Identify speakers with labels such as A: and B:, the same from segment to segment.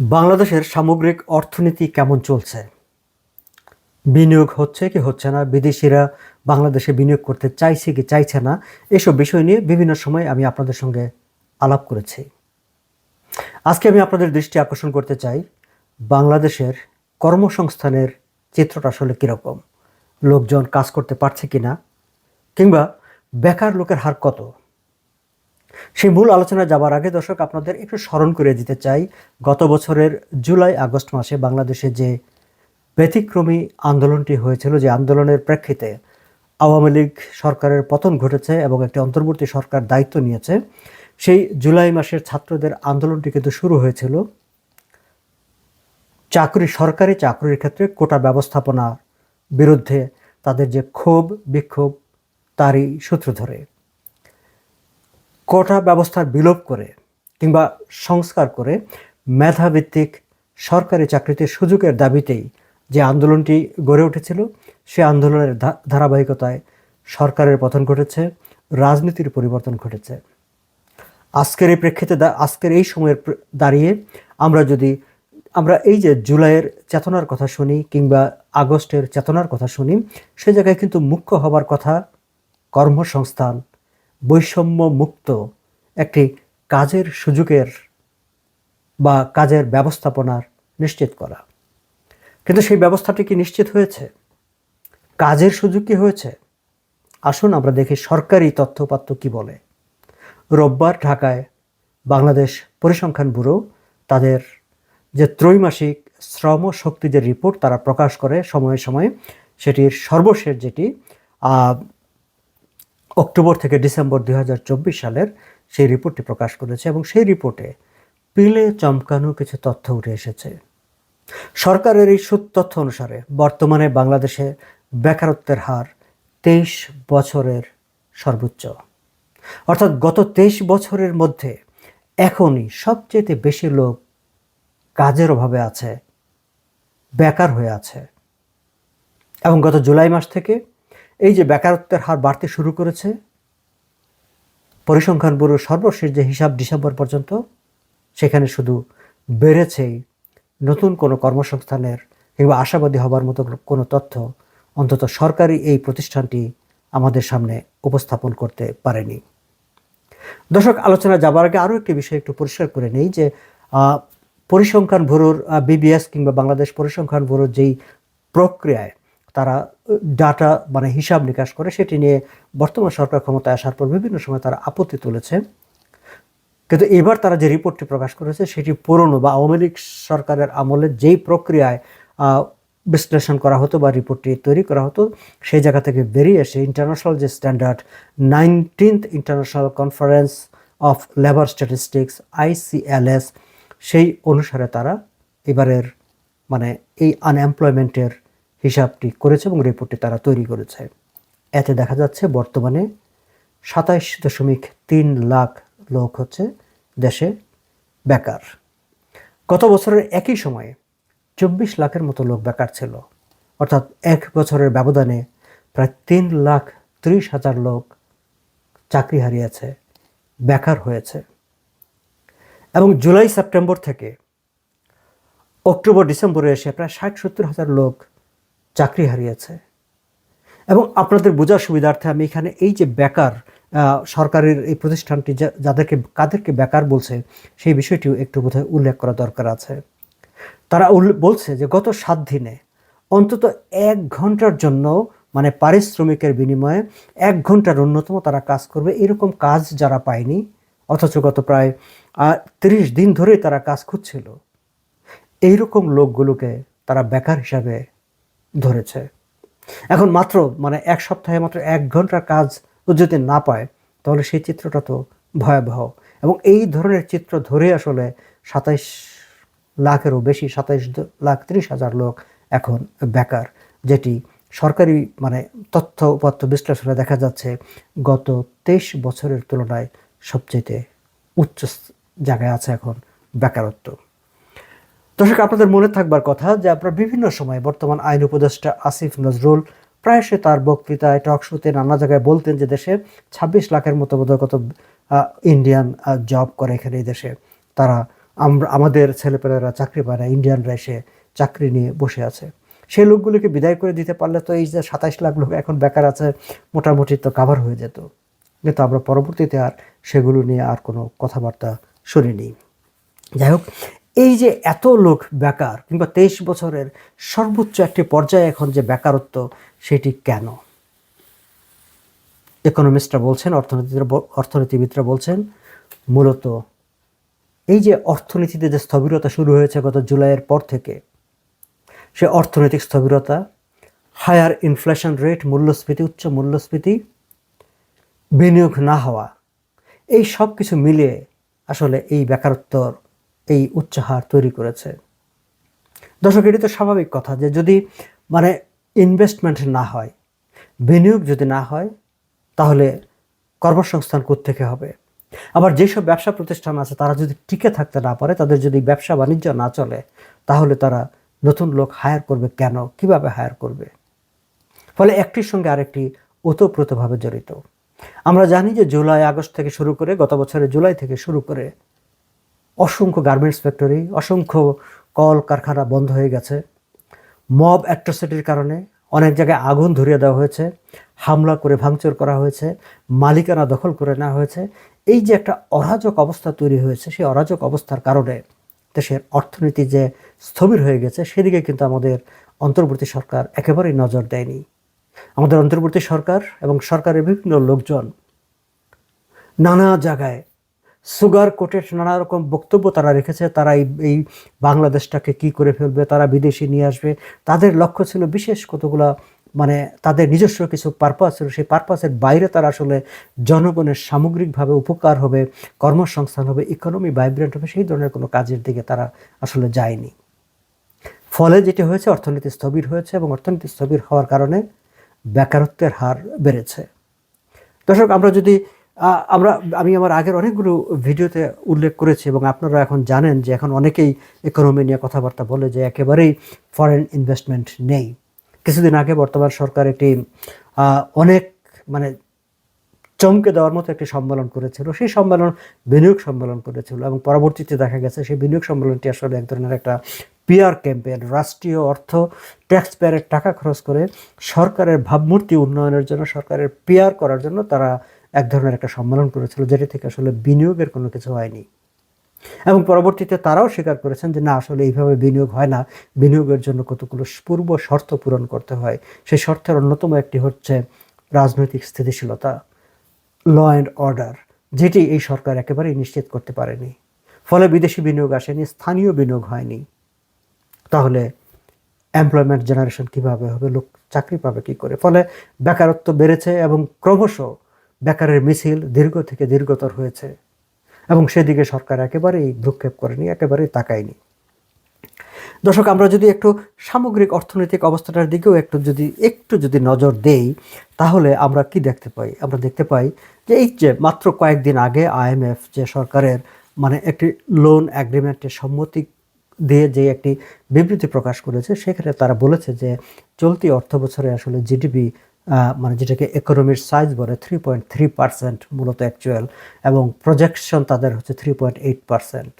A: বাংলাদেশের সামগ্রিক অর্থনীতি কেমন চলছে? বিনিয়োগ হচ্ছে কি হচ্ছে না? বিদেশিরা বাংলাদেশে বিনিয়োগ করতে চাইছে কি চাইছে না? এসব বিষয় নিয়ে বিভিন্ন সময় আমি আপনাদের সঙ্গে আলাপ করেছি। আজকে আমি আপনাদের দৃষ্টি আকর্ষণ করতে চাই, বাংলাদেশের কর্মসংস্থানের চিত্রটা আসলে কীরকম? লোকজন কাজ করতে পারছে কি না কিংবা বেকার লোকের হার কত? সেই মূল আলোচনায় যাবার আগে দর্শক, আপনাদের একটু স্মরণ করে দিতে চাই, গত বছরের জুলাই, আগস্ট মাসে বাংলাদেশে যে ব্যতিক্রমী আন্দোলনটি হয়েছিল, যে আন্দোলনের প্রেক্ষিতে আওয়ামী লীগ সরকারের পতন ঘটেছে এবং একটি অন্তর্বর্তী সরকার দায়িত্ব নিয়েছে, সেই জুলাই মাসের ছাত্রদের আন্দোলনটি কিন্তু শুরু হয়েছিল। চাকরি, সরকারি চাকরির ক্ষেত্রে কোটা ব্যবস্থাপনার বিরুদ্ধে তাদের যে ক্ষোভ, বিক্ষোভ, তারই সূত্র ধরে। কোটা ব্যবস্থার বিলোপ করে কিংবা সংস্কার করে মেধাভিত্তিক সরকারি চাকরিতে সুযোগের দাবিতেই যে আন্দোলনটি গড়ে উঠেছিল, সে আন্দোলনের ধারাবাহিকতায় সরকারের পতন ঘটেছে, রাজনীতির পরিবর্তন ঘটেছে। আজকের এই প্রেক্ষিতে আজকের এই সময়ের দাঁড়িয়ে আমরা যদি আমরা এই যে জুলাইয়ের চেতনার কথা শুনি কিংবা আগস্টের চেতনার কথা শুনি, সে জায়গায় কিন্তু মুখ্য হবার কথা কর্মসংস্থান বৈষম্য মুক্ত একটি কাজের সুযোগের বা কাজের ব্যবস্থাপনার নিশ্চিত করা। কিন্তু সেই ব্যবস্থাটি কি নিশ্চিত হয়েছে? কাজের সুযোগ কি হয়েছে? আসুন আমরা দেখি সরকারি তথ্যপাত্র কি বলে। রোববার ঢাকায় বাংলাদেশ পরিসংখ্যান ব্যুরো তাদের যে ত্রৈমাসিক শ্রম শক্তি যে রিপোর্ট তারা প্রকাশ করে সময়ে সময়ে, সেটির সর্বশেষ যেটি অক্টোবর থেকে ডিসেম্বর দু হাজার চব্বিশ সালের সেই রিপোর্টটি প্রকাশ করেছে এবং সেই রিপোর্টে পিলে চমকানো কিছু তথ্য উঠে এসেছে। সরকারের এই তথ্য অনুসারে বর্তমানে বাংলাদেশে বেকারত্বের হার তেইশ বছরের সর্বোচ্চ। অর্থাৎ গত তেইশ বছরের মধ্যে এখনই সবচেয়ে বেশি লোক কাজের অভাবে আছে, বেকার হয়ে আছে। এবং গত জুলাই মাস থেকে এই যে বেকারত্বের হার বাড়তে শুরু করেছে, পরিসংখ্যান ব্যুরোর সর্বশেষ যে হিসাব ডিসেম্বর পর্যন্ত, সেখানে শুধু বেড়েছেই। নতুন কোনো কর্মসংস্থানের কিংবা আশাবাদী হবার মতো কোনো তথ্য অন্তত সরকারি এই প্রতিষ্ঠানটি আমাদের সামনে উপস্থাপন করতে পারেনি। দর্শক, আলোচনা যাবার আগে আরও একটি বিষয় একটু পরিষ্কার করে নেই যে পরিসংখ্যান ব্যুরোর বিবিএস কিংবা বাংলাদেশ পরিসংখ্যান ব্যুরোর যেই প্রক্রিয়ায় তারা ডাটা মানে হিসাব নিকাশ করে সেটি নিয়ে বর্তমান সরকার ক্ষমতায় আসার পর বিভিন্ন সময় তারা আপত্তি তুলেছে। কিন্তু এবার তারা যে রিপোর্টটি প্রকাশ করেছে সেটি পুরনো বা আওয়ামী লীগ সরকারের আমলে যেই প্রক্রিয়ায় বিশ্লেষণ করা হতো বা রিপোর্টটি তৈরি করা হতো, সেই জায়গা থেকে বেরিয়ে এসে ইন্টারন্যাশনাল যে standard nineteenth international conference of labour statistics ICLS সেই অনুসারে তারা এবারের মানে এই আনএমপ্লয়মেন্টের হিসাবটি করেছে এবং রিপোর্টটি তারা তৈরি করেছে। এতে দেখা যাচ্ছে বর্তমানে সাতাইশ দশমিক তিন লাখ লোক হচ্ছে দেশে বেকার। গত বছরের একই সময়ে চব্বিশ লাখের মতো লোক বেকার ছিল। অর্থাৎ এক বছরের ব্যবধানে প্রায় তিন লাখ ত্রিশ হাজার লোক চাকরি হারিয়েছে, বেকার হয়েছে। এবং জুলাই, সেপ্টেম্বর থেকে অক্টোবর, ডিসেম্বরে এসে প্রায় ষাট সত্তর হাজার লোক চাকরি হারিয়েছে। এবং আপনাদের বোঝার সুবিধার্থে আমি এখানে এই যে বেকার সরকারের এই প্রতিষ্ঠানটি যাদেরকে, কাদেরকে বেকার বলছে, সেই বিষয়টিও একটু বোধহয় উল্লেখ করা দরকার আছে। তারা বলছে যে গত সাত দিনে অন্তত এক ঘণ্টার জন্য মানে পারিশ্রমিকের বিনিময়ে এক ঘণ্টার অন্যতম তারা কাজ করবে। এরকম কাজ যারা পায়নি, অথচ গত প্রায় তিরিশ দিন ধরেই তারা কাজ খুঁজছিল। এইরকম লোকগুলোকে তারা বেকার হিসাবে ধরেছে। এখন মাত্র মানে এক সপ্তাহে মাত্র এক ঘণ্টার কাজ যদি না পায়, তাহলে সেই চিত্রটা তো ভয়াবহ। এবং এই ধরনের চিত্র ধরে আসলে সাতাইশ লাখেরও বেশি, সাতাইশ লাখ ত্রিশ হাজার লোক এখন বেকার, যেটি সরকারি মানে তথ্য উপাত্য বিশ্লেষণে দেখা যাচ্ছে গত তেইশ বছরের তুলনায় সবচেয়ে উচ্চ জায়গায় আছে এখন বেকারত্ব। দর্শক, আপনাদের মনে থাকবার কথা যে আপনারা বিভিন্ন সময় বর্তমান আইন উপদেষ্টা আসিফ নজরুল প্রায়শই তার বক্তৃতায় টক শোতে নানা জায়গায় বলতেন যে দেশে ছাব্বিশ লাখের মতো কত ইন্ডিয়ান জব করে এখানে এই দেশে। তারা আমরা, আমাদের ছেলেপেলেরা চাকরি পায় না ইন্ডিয়ানরা এসে চাকরি নিয়ে বসে আছে। সেই লোকগুলোকে বিদায় করে দিতে পারলে তো এই যে সাতাইশ লাখ লোক এখন বেকার আছে, মোটামুটি তো কাভার হয়ে যেত। কিন্তু আমরা পরবর্তীতে আর সেগুলো নিয়ে আর কোনো কথাবার্তা শুনিনি। যাই হোক এই যে এত লোক বেকার কিংবা তেইশ বছরের সর্বোচ্চ একটি পর্যায়ে এখন যে বেকারত্ব, সেটি কেন? ইকোনমিস্টরা বলছেন অর্থনীতিরা অর্থনীতিবিদরা বলছেন, মূলত এই যে অর্থনীতিতে যে স্থবিরতা শুরু হয়েছে গত জুলাইয়ের পর থেকে, সে অর্থনৈতিক স্থবিরতা হায়ার ইনফ্লেশন রেট মূল্যস্ফীতি, উচ্চ মূল্যস্ফীতি, বিনিয়োগ না হওয়া, এই সব কিছু মিলিয়ে আসলে এই বেকারত্বর এই উচ্চ হার তৈরি করেছে। দর্শক এটি তো স্বাভাবিক কথা যে যদি মানে ইনভেস্টমেন্ট না হয়, বিনিয়োগ যদি না হয়, তাহলে কর্মসংস্থান থেকে হবে? আবার যেসব ব্যবসা প্রতিষ্ঠান আছে, তারা যদি টিকে থাকতে না পারে, তাদের যদি ব্যবসা বাণিজ্য না চলে, তাহলে তারা নতুন লোক হায়ার করবে কেন? কীভাবে হায়ার করবে? ফলে একটির সঙ্গে আরেকটি ওতপ্রোতভাবে জড়িত। আমরা জানি যে জুলাই আগস্ট থেকে শুরু করে, গত বছরের জুলাই থেকে শুরু করে অসংখ্য গার্মেন্টস ফ্যাক্টরি অসংখ্য কল কারখানা বন্ধ হয়ে গেছে। মব অ্যাট্রোসিটির কারণে অনেক জায়গায় আগুন ধরিয়ে দেওয়া হয়েছে, হামলা করে ভাঙচুর করা হয়েছে, মালিকানা দখল করে নেওয়া হয়েছে। এই যে একটা অরাজক অবস্থা তৈরি হয়েছে, সেই অরাজক অবস্থার কারণে দেশের অর্থনীতি যে স্থবির হয়ে গেছে, সেদিকে কিন্তু আমাদের অন্তর্বর্তী সরকার একেবারেই নজর দেয়নি। আমাদের অন্তর্বর্তী সরকার এবং সরকারের বিভিন্ন লোকজন নানা জায়গায় সুগার কোটেড নানা রকম বক্তব্য তারা রেখেছে, তারা এই এই বাংলাদেশটাকে কি করে ফেলবে, তারা বিদেশি নিয়ে আসবে। তাদের লক্ষ্য ছিল বিশেষ কতগুলা মানে তাদের নিজস্ব কিছু পারপাস ছিল, সেই পারপাসের বাইরে তারা আসলে জনগণের সামগ্রিকভাবে উপকার হবে, কর্মসংস্থান হবে ইকোনমি ভাইব্রেন্ট হবে, সেই ধরনের কোনো কাজের দিকে তারা আসলে যায়নি। ফলে যেটি হয়েছে, অর্থনীতি স্থবির হয়েছে এবং অর্থনীতি স্থবির হওয়ার কারণে বেকারত্বের হার বেড়েছে। দর্শক, আমরা যদি আমরা, আমি আমার আগের অনেকগুলো ভিডিওতে উল্লেখ করেছি এবং আপনারা এখন জানেন যে এখন অনেকেই ইকোনমি নিয়ে কথাবার্তা বলে যে একেবারেই ফরেন ইনভেস্টমেন্ট নেই। কিছুদিন আগে বর্তমান সরকার একটি অনেক মানে চমকে দেওয়ার মতো একটি সম্মেলন করেছিল। সেই সম্মেলন বিনিয়োগ সম্মেলন করেছিল এবং পরবর্তীতে দেখা গেছে সেই বিনিয়োগ সম্মেলনটি আসলে এক ধরনের একটা পিয়ার ক্যাম্পেন রাষ্ট্রীয় অর্থ ট্যাক্স পেয়ারের টাকা খরচ করে সরকারের ভাবমূর্তি উন্নয়নের জন্য, সরকারের পিয়ার করার জন্য তারা এক ধরনের একটা সম্মেলন করেছিল, যেটি থেকে আসলে বিনিয়োগের কোনো কিছু হয়নি। এবং পরবর্তীতে তারাও স্বীকার করেছেন যে, না, আসলে এইভাবে বিনিয়োগ হয় না। বিনিয়োগের জন্য কতগুলো পূর্ব শর্ত পূরণ করতে হয়। সেই শর্তের অন্যতম একটি হচ্ছে রাজনৈতিক স্থিতিশীলতা ল অ্যান্ড অর্ডার যেটি এই সরকার একেবারেই নিশ্চিত করতে পারেনি। ফলে বিদেশি বিনিয়োগ আসেনি, স্থানীয় বিনিয়োগ হয়নি। তাহলে এমপ্লয়মেন্ট জেনারেশন কীভাবে হবে? লোক চাকরি পাবে কি করে? ফলে বেকারত্ব বেড়েছে এবং ক্রমশ বেকারের মিছিল দীর্ঘ থেকে দীর্ঘতর হয়েছে এবং সেদিকে সরকার একেবারেই ভ্রুক্ষেপ করেনি, একেবারেই তাকায়নি। দর্শক, আমরা যদি একটু সামগ্রিক অর্থনৈতিক অবস্থাটার দিকেও একটু যদি একটু যদি নজর দেই, তাহলে আমরা কি দেখতে পাই? আমরা দেখতে পাই যে এই যে মাত্র কয়েকদিন আগে আইএমএফ যে সরকারের মানে একটি লোন অ্যাগ্রিমেন্টের সম্মতি দিয়ে যে একটি বিবৃতি প্রকাশ করেছে, সেখানে তারা বলেছে যে চলতি অর্থ বছরে আসলে জিডিপি মানে যেটাকে ইকোনমির সাইজ বলে থ্রি পয়েন্ট থ্রি পার্সেন্ট মূলত অ্যাকচুয়াল এবং প্রজেকশন তাদের হচ্ছে থ্রি পয়েন্ট এইট পার্সেন্ট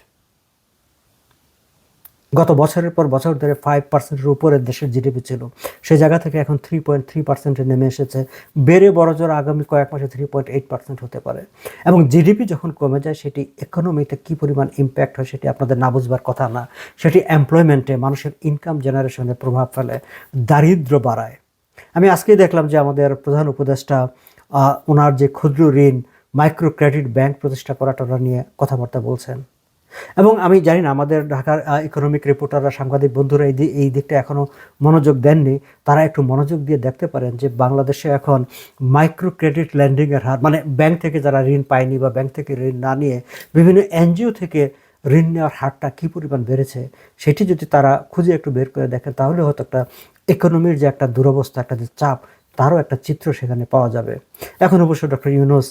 A: গত বছরের পর বছর ধরে ফাইভ পার্সেন্টের উপরে দেশের জিডিপি ছিল। সেই জায়গা থেকে এখন থ্রি পয়েন্ট থ্রি পার্সেন্টে নেমে এসেছে। বেড়ে বড় জোর আগামী কয়েক মাসে থ্রি পয়েন্ট এইট পার্সেন্ট হতে পারে। এবং জিডিপি যখন কমে যায়, সেটি ইকোনমিতে কী পরিমাণ ইম্প্যাক্ট হয় সেটি আপনাদের না বুঝবার কথা না। সেটি এমপ্লয়মেন্টে মানুষের ইনকাম জেনারেশনে প্রভাব ফেলে দারিদ্র বাড়ায়। আমি আজকেই দেখলাম যে আমাদের প্রধান উপদেষ্টা ওনার যে ক্ষুদ্র ঋণ মাইক্রো ক্রেডিট ব্যাংক প্রতিষ্ঠা করাটা নিয়ে কথাবার্তা বলছেন। এবং আমি জানি না, আমাদের ঢাকার ইকোনমিক রিপোর্টাররা সাংবাদিক বন্ধুরা এই এই দিকটা এখনও মনোযোগ দেননি। তারা একটু মনোযোগ দিয়ে দেখতে পারেন যে বাংলাদেশে এখন মাইক্রো ক্রেডিট ল্যান্ডিংয়ের হার মানে ব্যাংক থেকে যারা ঋণ পায়নি বা ব্যাংক থেকে ঋণ না নিয়ে বিভিন্ন এনজিও থেকে ঋণ নেওয়ার হারটা কী পরিমাণ বেড়েছে, সেটি যদি তারা খুঁজে একটু বের করে দেখেন, তাহলে হয়তো একটা ইকোনমির যে একটা দুরবস্থা, একটা যে চাপ, তারও একটা চিত্র সেখানে পাওয়া যাবে। এখন অবশ্য doctor Yunus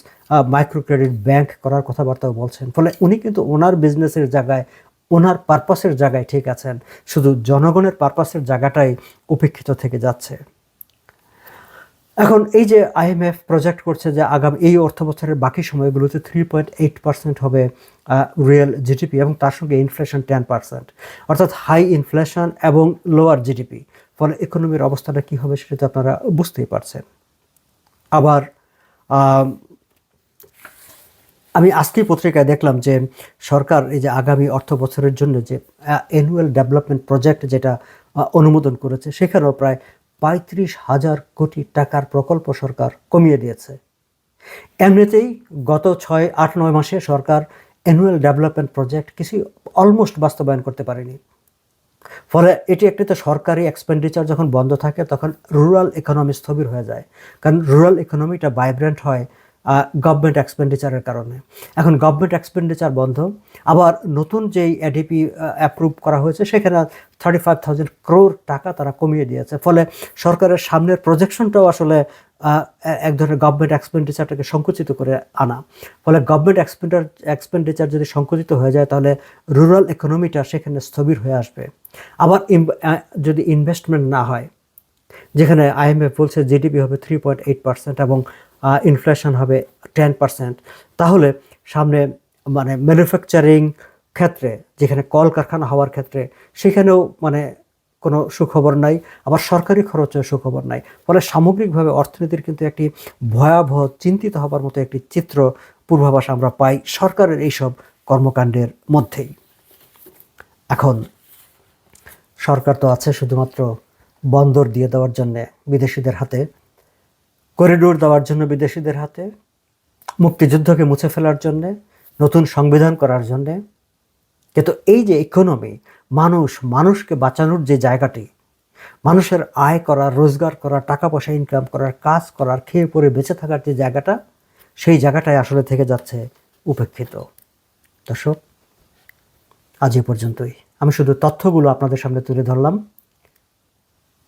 A: micro credit bank করার কথাবার্তাও বলছেন। ফলে উনি কিন্তু ওনার বিজনেসের জায়গায়, ওনার পারপাসের জায়গায় ঠিক আছেন। শুধু জনগণের পারপাসের জায়গাটাই উপেক্ষিত থেকে যাচ্ছে। এখন এই যে আইএমএফ প্রজেক্ট করছে যে আগামী এই অর্থ বছরের বাকি সময়গুলোতে থ্রি পয়েন্ট এইট পার্সেন্ট হবে রিয়েল জিডিপি এবং তার সঙ্গে ইনফ্লেশন টেন পার্সেন্ট অর্থাৎ হাই ইনফ্লেশন এবং লোয়ার জিডিপি ফলে ইকোনমির অবস্থাটা কী হবে সেটা তো আপনারা বুঝতেই পারছেন। আবার আমি আজকেই পত্রিকায় দেখলাম যে সরকার এই যে আগামী অর্থ বছরের জন্য যে অ্যানুয়াল ডেভেলপমেন্ট প্রজেক্ট যেটা অনুমোদন করেছে, সেখানেও প্রায় পঁয়ত্রিশ হাজার কোটি টাকার প্রকল্প সরকার কমিয়ে দিয়েছে। এমনিতেই গত ছয়, আট, নয় মাসে সরকার অ্যানুয়াল ডেভেলপমেন্ট প্রজেক্ট কিছু অলমোস্ট বাস্তবায়ন করতে পারেনি। ফলে এটি একটি তো সরকারি এক্সপেন্ডিচার যখন বন্ধ থাকে, তখন রুরাল ইকোনমি স্থবির হয়ে যায়। কারণ রুরাল ইকোনমিটা ভাইব্রেন্ট হয় গভর্নমেন্ট এক্সপেন্ডিচারের কারণে। এখন গভর্নমেন্ট এক্সপেন্ডিচার বন্ধ, আবার নতুন যেই এডিপি অ্যাপ্রুভ করা হয়েছে, সেখানে থার্টি ফাইভ থাউজেন্ড ক্রোর টাকা তারা কমিয়ে দিয়েছে। ফলে সরকারের সামনের প্রজেকশনটাও আসলে এক ধরনের গভর্নমেন্ট এক্সপেন্ডিচারটাকে সংকুচিত করে আনা। ফলে গভর্নমেন্ট এক্সপেন্ডার এক্সপেন্ডিচার যদি সংকুচিত হয়ে যায়, তাহলে রুরাল ইকোনমিটা সেখানে স্থবির হয়ে আসবে। আবার যদি ইনভেস্টমেন্ট না হয়, যেখানে আইএমএফ বলছে জিডিপি হবে থ্রি পয়েন্ট এইট পার্সেন্ট এবং ইনফ্লেশন হবে টেন পার্সেন্ট তাহলে সামনে মানে ম্যানুফ্যাকচারিং ক্ষেত্রে, যেখানে কলকারখানা হওয়ার ক্ষেত্রে, সেখানেও মানে কোনো সুখবর নাই, আবার সরকারি খরচেও সুখবর নাই। ফলে সামগ্রিকভাবে অর্থনীতির কিন্তু একটি ভয়াবহ, চিন্তিত হবার মতো একটি চিত্র পূর্বাভাস আমরা পাই সরকারের এইসব কর্মকাণ্ডের মধ্যেই। এখন সরকার তো আছে শুধুমাত্র বন্দর দিয়ে দেওয়ার জন্যে বিদেশিদের হাতে। করিডোর দেওয়ার জন্য বিদেশিদের হাতে, মুক্তিযুদ্ধকে মুছে ফেলার জন্যে, নতুন সংবিধান করার জন্যে। কিন্তু এই যে ইকোনমি মানুষ, মানুষকে বাঁচানোর যে জায়গাটি, মানুষের আয় করা, রোজগার করা টাকা পয়সা ইনকাম করার, কাজ করার, খেয়ে পরে বেঁচে থাকার যে জায়গাটা, সেই জায়গাটাই আসলে থেকে যাচ্ছে উপেক্ষিত। দর্শক, আজ এ পর্যন্তই। আমি শুধু তথ্যগুলো আপনাদের সামনে তুলে ধরলাম।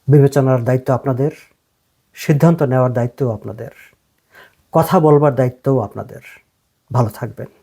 A: বিবেচনার দায়িত্ব আপনাদের। সিদ্ধান্ত নেওয়ার দায়িত্বও আপনাদের। কথা বলবার দায়িত্বও আপনাদের। ভালো থাকবেন।